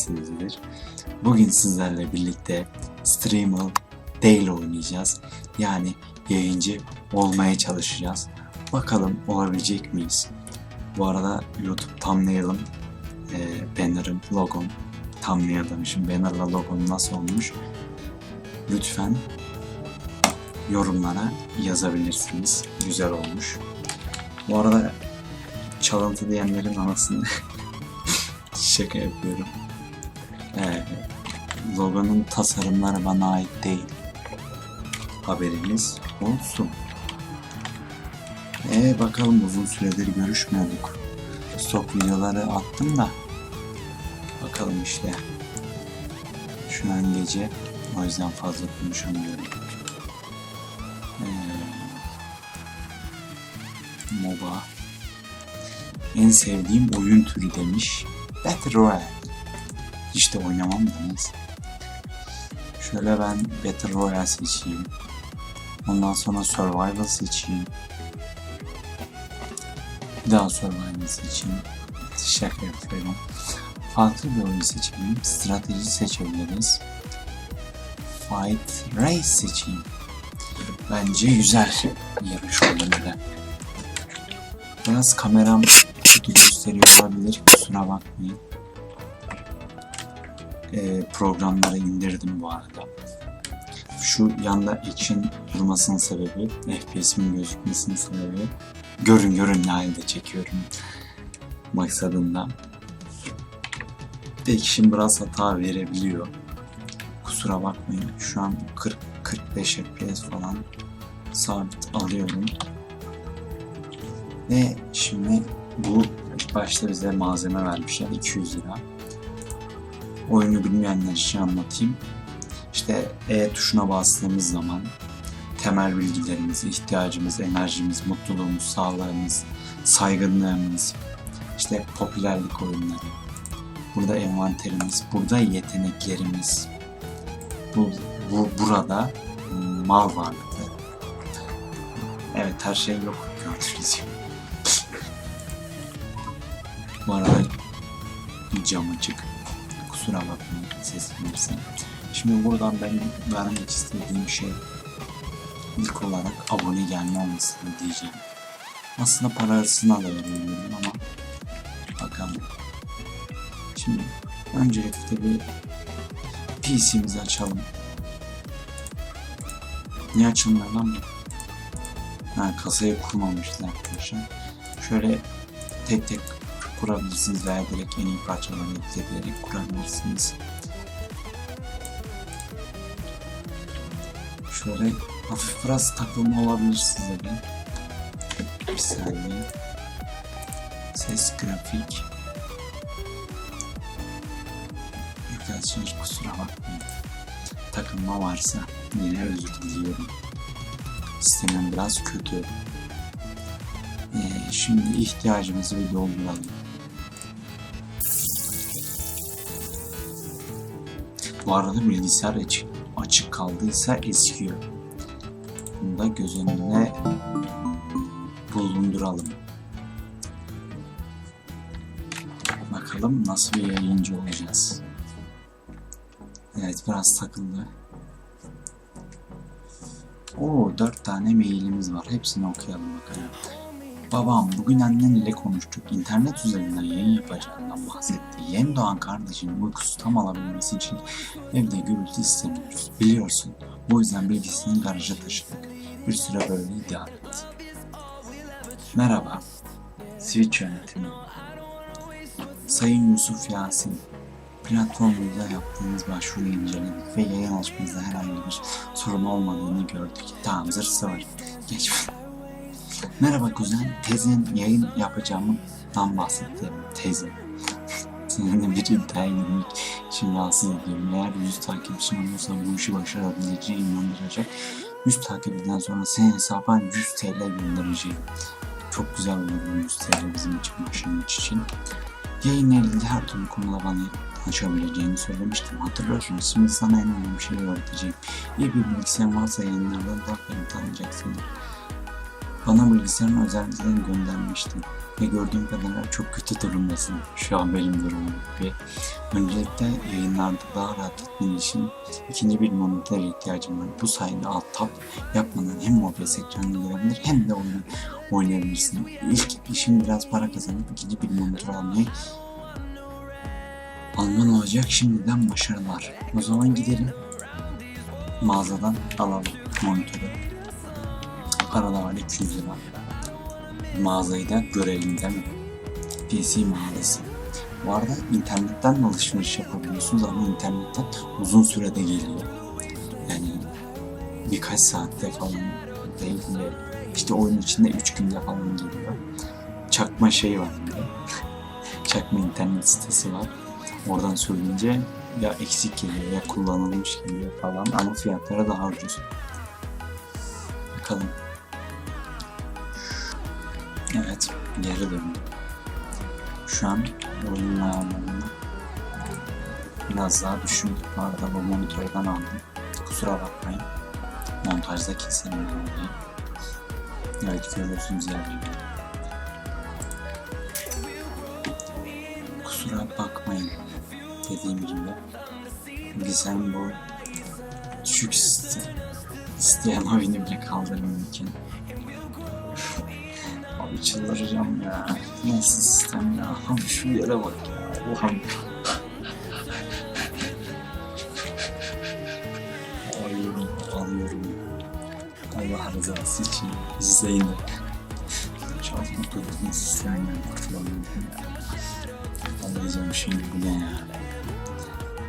iyisinizdir. Bugün sizlerle birlikte Streamer değil oynayacağız. Yani yayıncı olmaya çalışacağız. Bakalım olabilecek miyiz? Bu arada YouTube thumbnail'ım, e, banner'ım, logom, thumbnail demişim. Banner'la logom nasıl olmuş? Lütfen yorumlara yazabilirsiniz. Güzel olmuş. Bu arada çalıntı diyenlerin anasını şaka yapıyorum. Ee, logonun tasarımları bana ait değil. Haberiniz olsun. Ee, bakalım uzun süredir görüşmüyorduk. Stok videoları attım da. Bakalım işte. Şu an gece. O yüzden fazla konuşamıyorum. Ee, MOBA. En sevdiğim oyun türü demiş. Battle Royale. Hiç de oynamam da neyse. Şöyle ben Battle Royale seçeyim. Ondan sonra Survival seçeyim. Bir daha Survival seçeyim. Şaka yapıyorum. Farklı bir oyun seçelim. Strateji seçebiliriz. Fight Race seçeyim. Bence güzel yarış oyunu Biraz kameram kötü gösteriyor olabilir. Kusura bakmayın. Ee, programları indirdim bu arada. Şu yanda action durmasının sebebi, FPS'imin gözükmesinin sebebi görün görün ne halde çekiyorum maksadında. Action biraz hata verebiliyor. Kusura bakmayın. Şu an 40-45 FPS falan sabit alıyorum. Ve şimdi bu ilk başta bize malzeme vermişler 200 lira. Oyunu bilmeyenler için anlatayım. İşte E tuşuna bastığımız zaman temel bilgilerimiz, ihtiyacımız, enerjimiz, mutluluğumuz, sağlığımız, saygınlığımız, işte popülerlik oyunları, burada envanterimiz, burada yeteneklerimiz, bu, bu burada mal varlıkları. Evet her şey yok gördüğünüz gibi. Bu arada cam açık. Kusura bakmayın ses gelirse. Şimdi buradan ben vermek istediğim şey ilk olarak abone gelme olmasını diyeceğim. Aslında parasına da veriyorum ama bakalım. Şimdi öncelikle bir PC'mizi açalım. Niye açılmıyor lan bu? Ha, kasayı kurmamışlar arkadaşlar. Şöyle tek tek kurabilirsiniz veya direkt en iyi parçalarını ekleyerek kurabilirsiniz. Şöyle hafif biraz takılma olabilir size de. Bir saniye. Ses grafik. Arkadaşlar kusura bakmayın. Takılma varsa yine özür diliyorum. Sistemim biraz kötü. Ee, şimdi ihtiyacımızı bir dolduralım. Bu arada bilgisayar açık, açık kaldıysa eskiyor. Bunu da göz önüne bulunduralım. Bakalım nasıl bir yayıncı olacağız. Evet biraz takıldı. Oo dört tane mailimiz var. Hepsini okuyalım bakalım. Babam bugün annen ile konuştuk. İnternet üzerinden yayın yapacağından bahsetti. Yeni doğan kardeşinin uykusu tam alabilmesi için evde gürültü istemiyoruz. Biliyorsun. Bu yüzden bilgisini garaja taşıdık. Bir süre böyle idare et. Merhaba. Switch yönetimi. Sayın Yusuf Yasin. Platformumuzda yaptığınız başvuruyu inceledik ve yayın açmanızda herhangi bir sorun olmadığını gördük. Tamam zırhsı var. Merhaba kuzen, tezin yayın yapacağımdan bahsetti. Teyze. Seninle bir iddiaya girmek için rahatsız ediyorum. Eğer 100 takipçin olursa bu işi başarabileceğine inandıracak. 100 takipçiden sonra senin hesabına 100 TL göndereceğim. Çok güzel olur bu 100 TL bizim için başlangıç için. Yayın elinde her türlü konuda bana açabileceğini söylemiştim. Hatırlıyorsun. Şimdi sana en önemli şeyi öğreteceğim. İyi bir bilgisayar varsa yayınlardan daha beni tanıyacaksın. Bana bilgisayarın özelliklerini göndermiştin. Ve gördüğüm kadarıyla çok kötü durumdasın. Şu an benim durumum gibi. Öncelikle yayınlarda daha rahat etmen için ikinci bir monitöre ihtiyacım var. Bu sayede alt tab yapmadan hem OBS ekranını görebilir hem de oyunu oynayabilirsin. İlk işim biraz para kazanıp ikinci bir monitör almayı alman olacak. Şimdiden başarılar. O zaman gidelim. Mağazadan alalım monitörü. Arada var 200 lira. Mağazayı da görelim değil mi? PC mağazası. Bu arada internetten de alışveriş yapabiliyorsunuz ama internetten uzun sürede geliyor. Yani birkaç saatte falan değil de işte oyun içinde 3 günde falan geliyor. Çakma şey var bir. Çakma internet sitesi var. Oradan söyleyince ya eksik geliyor ya kullanılmış geliyor falan ama fiyatları daha ucuz. Bakalım. Evet, geri döndüm. Şu an oyunun ayarlarını biraz daha düşündüm. Bu arada bu monitörden aldım. Kusura bakmayın. Montajda ben orayı. Evet görüyorsunuz yani. Kusura bakmayın. Dediğim gibi. Bizim bu düşük iste- isteyen oyunu bile kaldırmıyorken. Abi çıldıracağım ya. Nasıl sistem ya? Abi şu yere bak ya. Allah'ım. Alıyorum, alıyorum. Allah rızası için de. Çok mutlu bir sistemden kurtulamıyorum ya. Alacağım şimdi bu ne ya?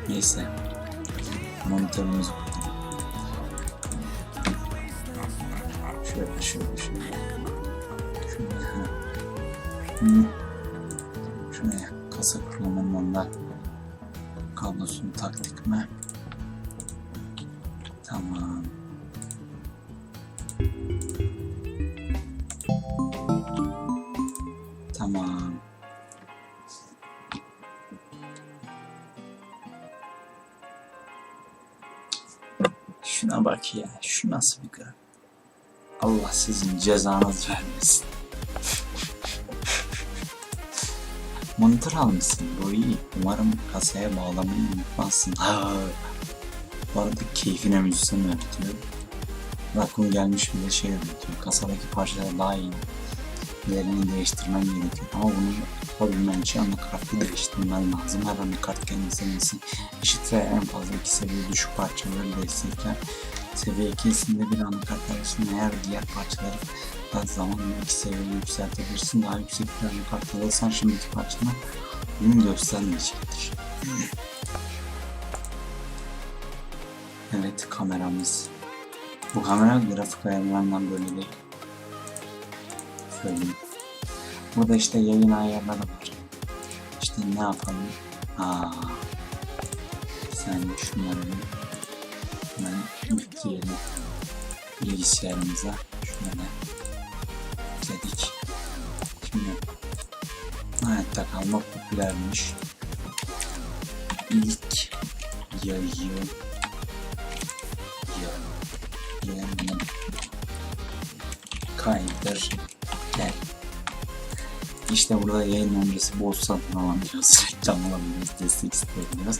Neyse. Monitörümüzü kurdum. Hı. Şuraya kasa kurulamanın da kablosunu taktık mı? Tamam. Tamam. Şuna bak ya. Şu nasıl bir grafik? Allah sizin cezanız vermesin. Monitör almışsın. Bu iyi. Umarım kasaya bağlamayı unutmazsın. Bu arada keyfine müzisyen öğretiyor. Rakun gelmiş bile şey öğretiyor. Kasadaki parçalar daha iyi. Yerini değiştirmen gerekiyor. Ama bunu yapabilmen için anakartı değiştirmen lazım. Her anakart kendi seviyesi eşit ve en fazla iki seviye düşük parçaları destekler. Seviye 2'sinde bir anakart arasında eğer diğer parçaları da zamanla iki seviye yükseltebilirsin. Daha yüksek bir anakart alırsan şimdiki parçana bunu göstermeyecektir. Evet kameramız. Bu kamera grafik ayarlarından böyle değil. Söyleyeyim. Burada işte yayın ayarları var. İşte ne yapalım? Aa, sen şunları bir hemen yükleyelim bilgisayarımıza. Şöyle hayatta kalma popülermiş. İlk yayın yayın kaydır gel. İşte burada yayın öncesi bol satın alabiliyoruz, reklam alabiliyoruz, destek isteyebiliyoruz.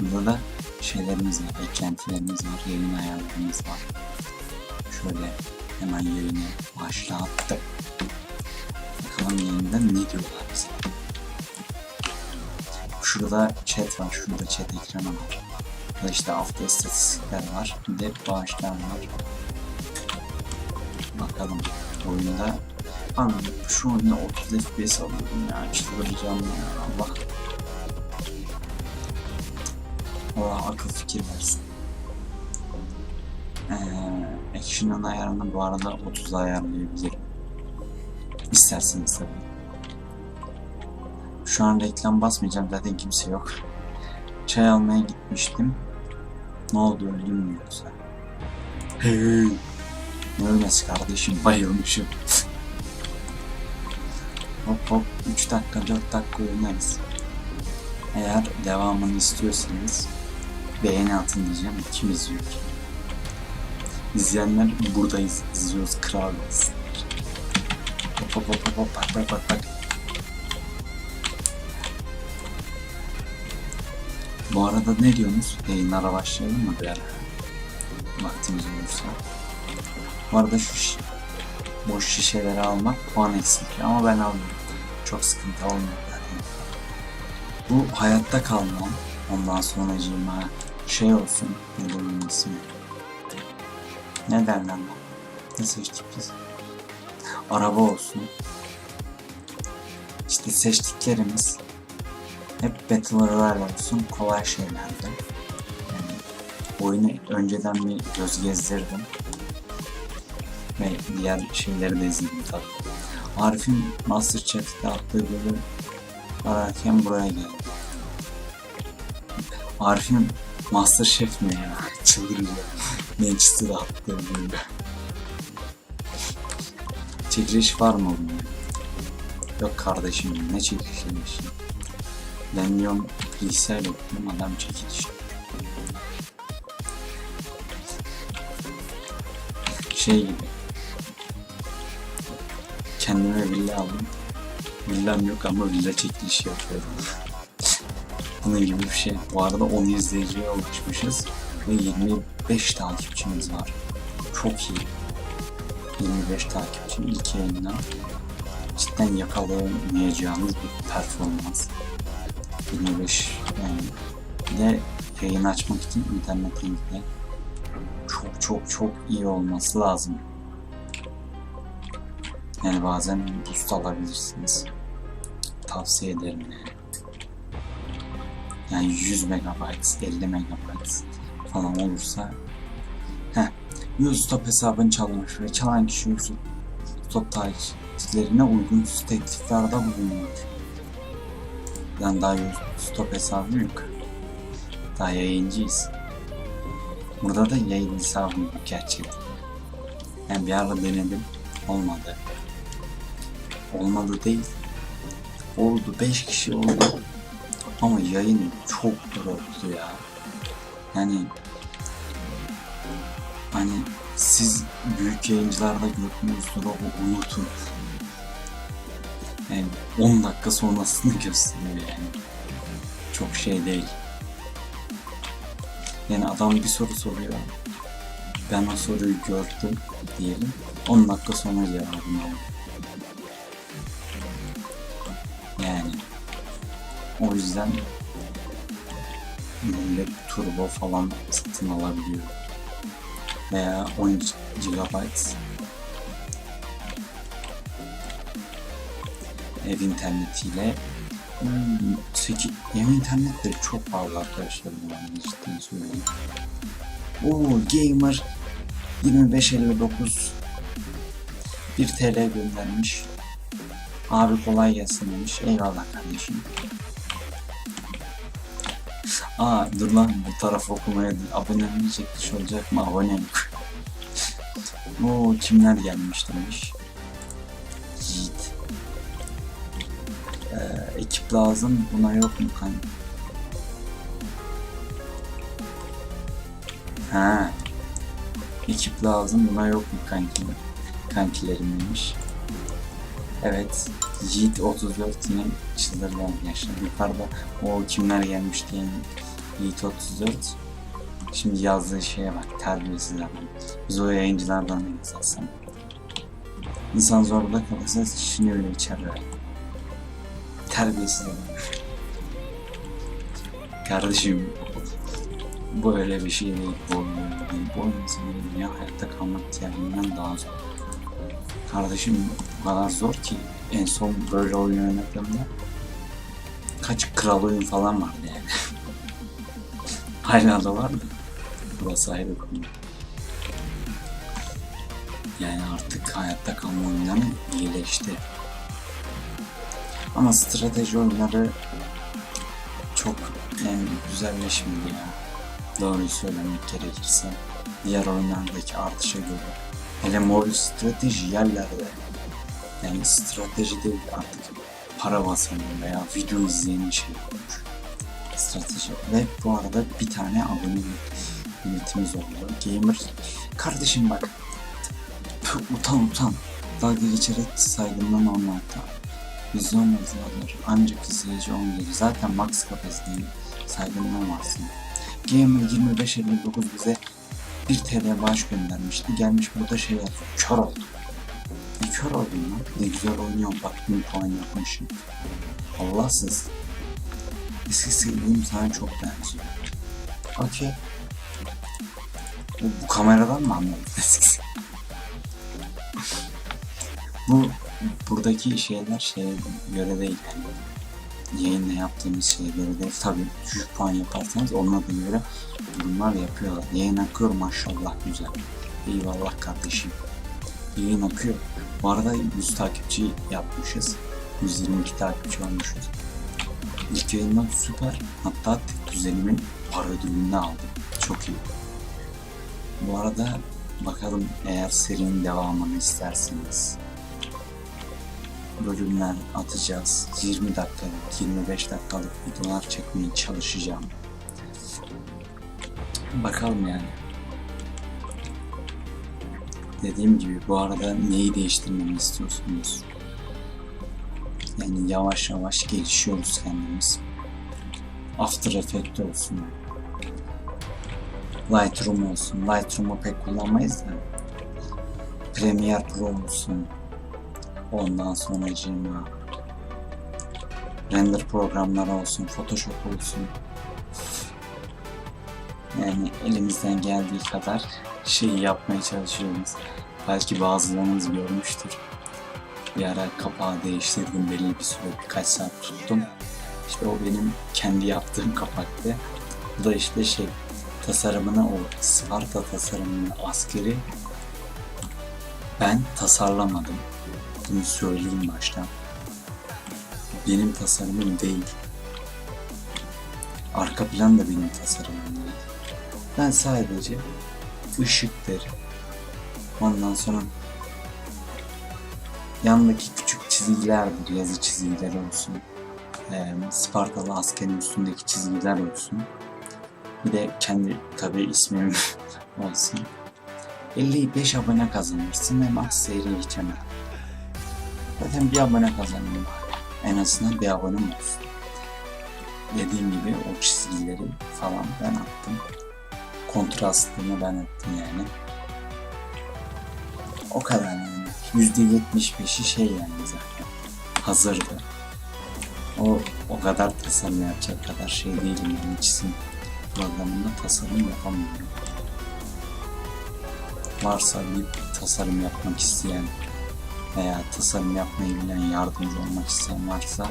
Burada da şeylerimiz var, eklentilerimiz var, yayın ayarlarımız var. Şöyle hemen yayını başlattık. Bakalım yayında ne diyorlar bize. Şurada chat var, şurada chat ekranı var. Burada işte hafta istatistikler var, bir de bağışlar var. Bakalım oyunda Anladım. Şu oyunda 30 FPS alıyorum ya. Çıldıracağım ya. Allah. Allah akıl fikir versin. Ee, Action'ın ayarını bu arada 30'a ayarlayabilirim. İsterseniz tabii. Şu an reklam basmayacağım zaten kimse yok. Çay almaya gitmiştim. Ne oldu öldüm mü yoksa? Hey. Ne ölmesi kardeşim bayılmışım. hop hop 3 dakika 4 dakika oynarız. Eğer devamını istiyorsanız beğeni atın diyeceğim. Kim izliyor ki? İzleyenler buradayız. izliyoruz kral olsun. Hop hop hop hop bak bak bak bak. Bu arada ne diyorsunuz? Yayınlara başlayalım mı bir ara? Vaktimiz olursa. Bu arada şu şi- boş şişeleri almak puan eksikliği ama ben almıyorum. Çok sıkıntı olmuyor yani. Bu hayatta kalmam. Ondan sonra şey olsun. Ne bunun ismi? Ne derler lan? Ne seçtik biz? Araba olsun. İşte seçtiklerimiz hep Battle Royale olsun kolay şeylerdi. Yani oyunu önceden bir göz gezdirdim. Ve diğer şeyleri de izledim tabii. Arif'in Masterchef'te attığı bölüm ararken buraya geldi. Arif'in Masterchef mi ya? Çıldıracağım. Manchester'a attığı bölüm. Çekiliş var mı bunun? Yok kardeşim ne çekilişiymiş. Ben diyorum bilgisayar yapıyorum adam çekiliş. Şey gibi. Kendime villa aldım. Villam yok ama villa çekilişi yapıyorum. Bunun gibi bir şey. Bu arada 10 izleyiciye ulaşmışız. Ve 25 takipçimiz var. Çok iyi. 25 takipçi ilk yayına cidden yakalayamayacağımız bir performans. 25 yani bir de yayın açmak için internetin de çok çok çok iyi olması lazım. Yani bazen boost alabilirsiniz. Tavsiye ederim yani. Yani 100 MB, 50 MB falan olursa Heh, Yusuf hesabını çalmış ve çalan kişi Yusuf Stop takipçilerine uygun tekliflerde bulunuyor. Ben daha stop hesabım yok. Daha yayıncıyız. Burada da yayın hesabım yok gerçekten. Yani bir ara denedim. Olmadı. Olmadı değil. Oldu. 5 kişi oldu. Ama yayın çok droptu ya. Yani hani siz büyük yayıncılarda gördüğünüz drop'u unutun. Yani 10 dakika sonrasını gösteriyor yani. Çok şey değil. Yani adam bir soru soruyor. Ben o soruyu gördüm diyelim. 10 dakika sonra cevabını aldım. Yani o yüzden millet turbo falan satın alabiliyor. Veya 10 GB ev internetiyle hmm, 8, ev internetleri çok pahalı arkadaşlar arada cidden söyleyeyim. Oo gamer 2559 1 TL göndermiş. Abi kolay gelsin demiş. Eyvallah kardeşim. Aa dur lan bu taraf okumaya abonelik çekmiş olacak mı? Abonelik. Oo kimler gelmiş demiş. Ekip lazım buna yok mu kan? Ha. Ekip lazım buna yok mu kanki? Kankilerim demiş. Evet. Yiğit 34 yine çıldırgan yaşlar. Yukarıda o kimler gelmiş diye Yiğit 34. Şimdi yazdığı şeye bak terbiyesiz adam. Biz o yayıncılardan aslında. İnsan zorunda kalırsa şişini öyle içerler. Terbiyesiz. Kardeşim bu öyle bir şey değil. Bu oyun. Bu senin dünya hayatta kalmak diğerinden daha zor. Kardeşim o kadar zor ki en son böyle oyun oynadığımda kaç kral oyun falan vardı yani. Hala da vardı. Burası ayrı konu. Yani artık hayatta kalma oyunları iyileşti. Ama strateji oyunları çok yani güzelleşmedi ya. Doğruyu söylemek gerekirse. Diğer oyunlardaki artışa göre. Hele mobil strateji yerlerde. Yani strateji değil artık para basan veya video izleyen şey olmuş. Strateji. Ve bu arada bir tane abone limitimiz oldu. Gamer. Kardeşim bak. Püh, utan utan. Dalga geçerek saygımdan anlattı. Vizyon yazılar ancak izleyici 10 gelir. Zaten max kapasiteyim. saygınlığı varsın. Gamer 2559 bize 1 TL bağış göndermişti. Gelmiş burada şey yazıyor. Kör oldum. Ne kör oldum lan? Ne güzel oynuyorum. Bak 1000 puan yapmışım. Allahsız. Eski sevdiğim sana çok benziyor. Okey. Bu, bu kameradan mı anladın eskisi? bu buradaki şeyler şeye göre değil yani. Yayınla yaptığımız şeye göre değil. Tabii düşük puan yaparsanız ona da göre bunlar yapıyorlar. Yayın akıyor maşallah güzel. Eyvallah kardeşim. Yayın akıyor. Bu arada 100 takipçi yapmışız. 122 takipçi olmuşuz. İlk yayından süper. Hatta düzenimin para ödülünü aldım. Çok iyi. Bu arada bakalım eğer serinin devamını isterseniz bölümler atacağız. 20 dakikalık, 25 dakikalık videolar çekmeye çalışacağım. Bakalım yani. Dediğim gibi bu arada neyi değiştirmemi istiyorsunuz? Yani yavaş yavaş gelişiyoruz kendimiz. After Effects olsun. Lightroom olsun. Lightroom'u pek kullanmayız da. Premiere Pro olsun. Ondan sonra cima. Render programları olsun. Photoshop olsun. Yani elimizden geldiği kadar şeyi yapmaya çalışıyoruz. Belki bazılarınız görmüştür. Bir ara kapağı değiştirdim belli bir süre birkaç saat tuttum. İşte o benim kendi yaptığım kapaktı. Bu da işte şey tasarımını o Sparta tasarımını askeri ben tasarlamadım. Bunu söyleyeyim baştan. Benim tasarımım değil. Arka plan da benim tasarımım değil. Ben sadece ışıktır. Ondan sonra yanındaki küçük çizgilerdir, yazı çizgileri olsun. Ee, Spartalı askerin üstündeki çizgiler olsun. Bir de kendi tabi ismim olsun. 55 abone kazanırsın ve maç seyri geçemem. Zaten bir abone kazanayım En azından bir abonem olsun. Dediğim gibi o çizgileri falan ben attım. Kontrastını ben attım yani. O kadar yani. %75'i şey yani zaten. Hazırdı. O o kadar tasarım yapacak kadar şey değilim yani çizim programında tasarım yapamıyorum. Varsa bir tasarım yapmak isteyen veya tasarım yapmayı bilen yardımcı olmak isteyen varsa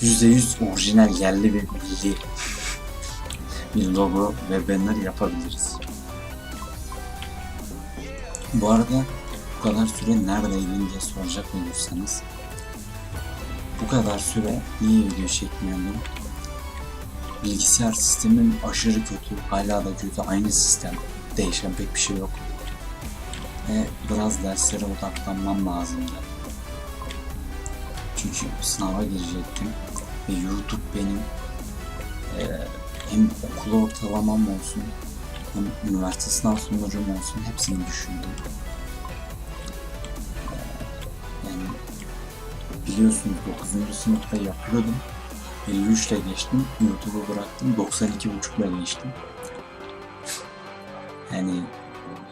%100 orijinal yerli ve milli bir logo ve banner yapabiliriz. Bu arada bu kadar süre neredeydin diye soracak olursanız bu kadar süre niye video çekmiyordum? Bilgisayar sistemim aşırı kötü, hala da kötü, aynı sistem. Değişen pek bir şey yok. Ve biraz derslere odaklanmam lazımdı. Çünkü sınava girecektim ve YouTube benim e, hem okul ortalamam olsun hem üniversite sınav sonucum olsun hepsini düşündüm. Yani biliyorsunuz 9. sınıfta yapıyordum. 53 ile geçtim. YouTube'u bıraktım. 92.5 ile geçtim. Yani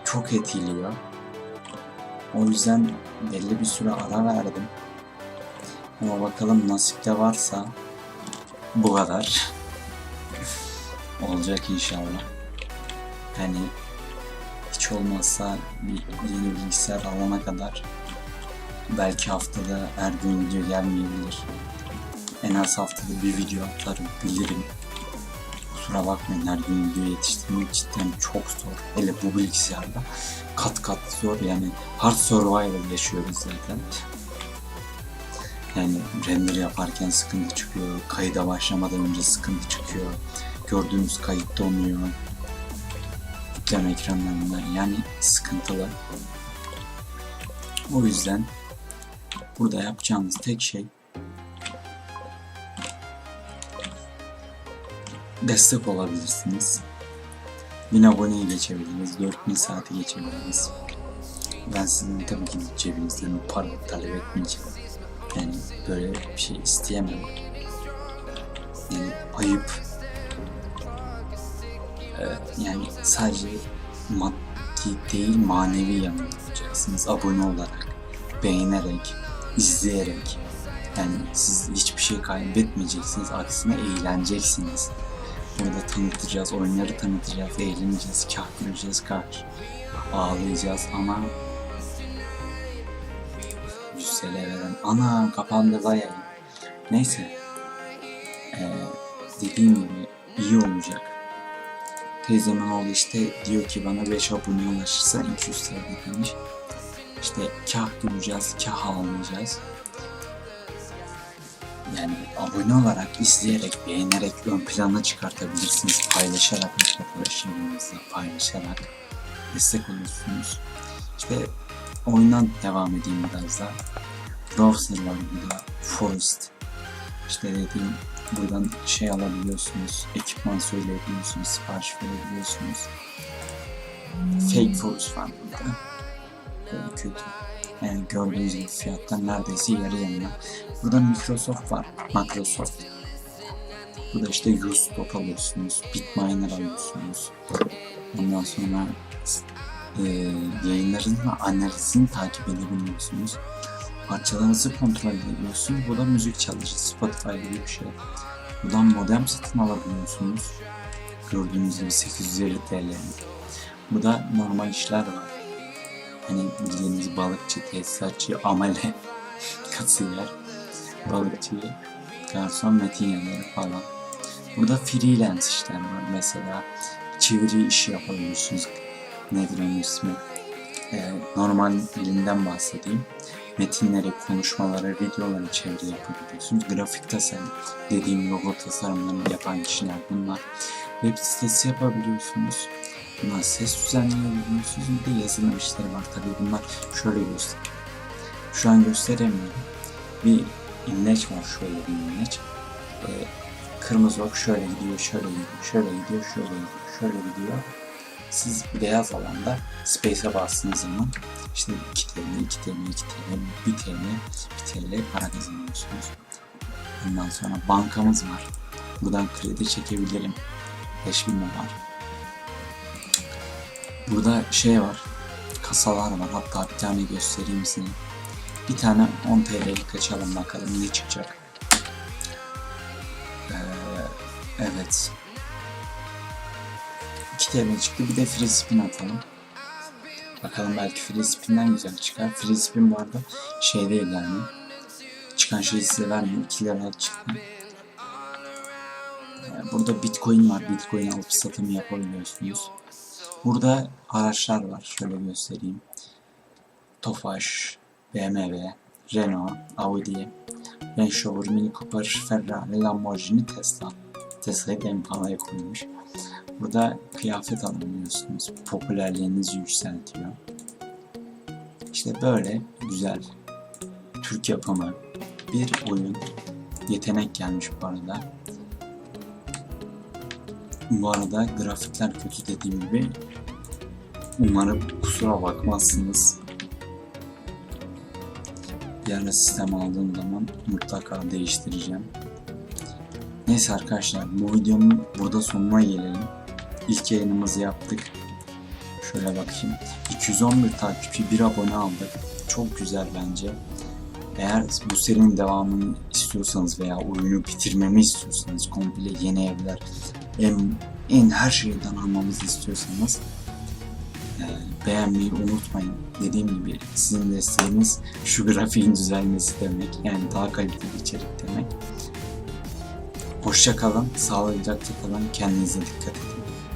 çok etkiliyor. O yüzden belli bir süre ara verdim. Ama bakalım nasipte varsa bu kadar olacak inşallah. Yani hiç olmazsa bir yeni bilgisayar alana kadar belki haftada her gün video gelmeyebilir. En az haftada bir video atarım, bilirim. Kusura bakmayın her gün video yetiştirmek cidden çok zor. Hele bu bilgisayarda kat kat zor yani hard survival yaşıyoruz zaten. Yani render yaparken sıkıntı çıkıyor, kayıda başlamadan önce sıkıntı çıkıyor. Gördüğünüz kayıt donuyor. Yükleme ekranlarında yani sıkıntılı. O yüzden burada yapacağımız tek şey destek olabilirsiniz. 1000 aboneyi geçebiliriz, 4000 saati geçebiliriz. Ben sizin tabii ki cebinizden bir para talep etmeyeceğim. Yani böyle bir şey isteyemem. Yani ayıp. Ee, yani sadece maddi değil manevi yanında olacaksınız. Abone olarak, beğenerek, izleyerek. Yani siz hiçbir şey kaybetmeyeceksiniz. Aksine eğleneceksiniz. Burada tanıtacağız, oyunları tanıtacağız, eğleneceğiz, kah güleceğiz, kah ağlayacağız ama 100 TL veren ana kapandı da. Neyse ee, dediğim gibi iyi olacak. Teyzemin oğlu işte diyor ki bana 5 abone ulaşırsa 200 TL demiş. İşte kah güleceğiz, kah ağlayacağız. Yani abone olarak, izleyerek, beğenerek ön plana çıkartabilirsiniz. Paylaşarak arkadaşlarınızla paylaşarak destek olursunuz. İşte oyundan devam edeyim biraz daha. Browser var burada, Forest. İşte dediğim buradan şey alabiliyorsunuz, ekipman söyleyebiliyorsunuz, sipariş verebiliyorsunuz. Fake Forest var burada. Böyle kötü. Yani gördüğünüz gibi fiyattan neredeyse yarı yanına. Burada Microsoft var, Microsoft. Burada işte Ustop alıyorsunuz, Bitminer alıyorsunuz. Ondan sonra e, yayınların ve analizini takip edebiliyorsunuz. Parçalarınızı kontrol edebiliyorsunuz. Bu da müzik çalıcı, Spotify gibi bir şey. Buradan modem satın alabiliyorsunuz. Gördüğünüz gibi 850 TL. Burada normal işler var. Hani bildiğiniz balıkçı, tesisatçı, amele, kasiyer, balıkçı, garson, metin falan. Burada freelance işler var mesela. Çeviri işi yapabiliyorsunuz. Nedir onun ismi? Ee, normalinden bahsedeyim. Metinleri, konuşmaları, videoları çeviri yapabiliyorsunuz. Grafik tasarım, dediğim logo tasarımlarını yapan kişiler bunlar. Web sitesi yapabiliyorsunuz. Bunlar ses düzenleyebiliyorsunuz. Bir de yazılım işleri var. Tabii bunlar şöyle göstereyim. Şu an gösteremiyorum. Bir imleç var şöyle bir imleç. Ee, kırmızı ok şöyle gidiyor, şöyle gidiyor, şöyle gidiyor, şöyle gidiyor, şöyle gidiyor. Siz beyaz alanda space'e bastığınız zaman işte 2 TL, 2 TL, 2 TL, 1 TL, 1 TL para kazanıyorsunuz. Ondan sonra bankamız var. Buradan kredi çekebilirim. 5000 lira var. Burada şey var. Kasalar var. Hatta bir tane göstereyim size. Bir tane 10 TL'lik açalım bakalım ne çıkacak. Ee, evet. 2 TL çıktı. Bir de free spin atalım. Bakalım belki free spin'den güzel çıkar. Free spin bu arada şey değil yani. Çıkan şeyi size vermiyor. 2 lira çıktı. Ee, Burada bitcoin var. Bitcoin alıp satımı yapabiliyorsunuz. Burada araçlar var. Şöyle göstereyim. Tofaş, BMW, Renault, Audi, Range Rover, Mini Cooper, Ferrari, Lamborghini, Tesla. Tesla'yı en pahalıya koymuş. Burada kıyafet alabiliyorsunuz. Popülerliğinizi yükseltiyor. İşte böyle güzel Türk yapımı bir oyun. Yetenek gelmiş bu arada. Bu arada grafikler kötü dediğim gibi. Umarım kusura bakmazsınız. Bir sistem aldığım zaman mutlaka değiştireceğim. Neyse arkadaşlar bu videonun burada sonuna gelelim. İlk yayınımızı yaptık. Şöyle bakayım. 211 takipçi, bir abone aldık. Çok güzel bence. Eğer bu serinin devamını istiyorsanız veya oyunu bitirmemi istiyorsanız komple yeni evler, en, en her şeyden almamızı istiyorsanız e, beğenmeyi unutmayın. Dediğim gibi sizin desteğiniz şu grafiğin düzelmesi demek. Yani daha kaliteli içerik demek. Hoşça kalın, sağlıcakla kalın, kendinize dikkat edin.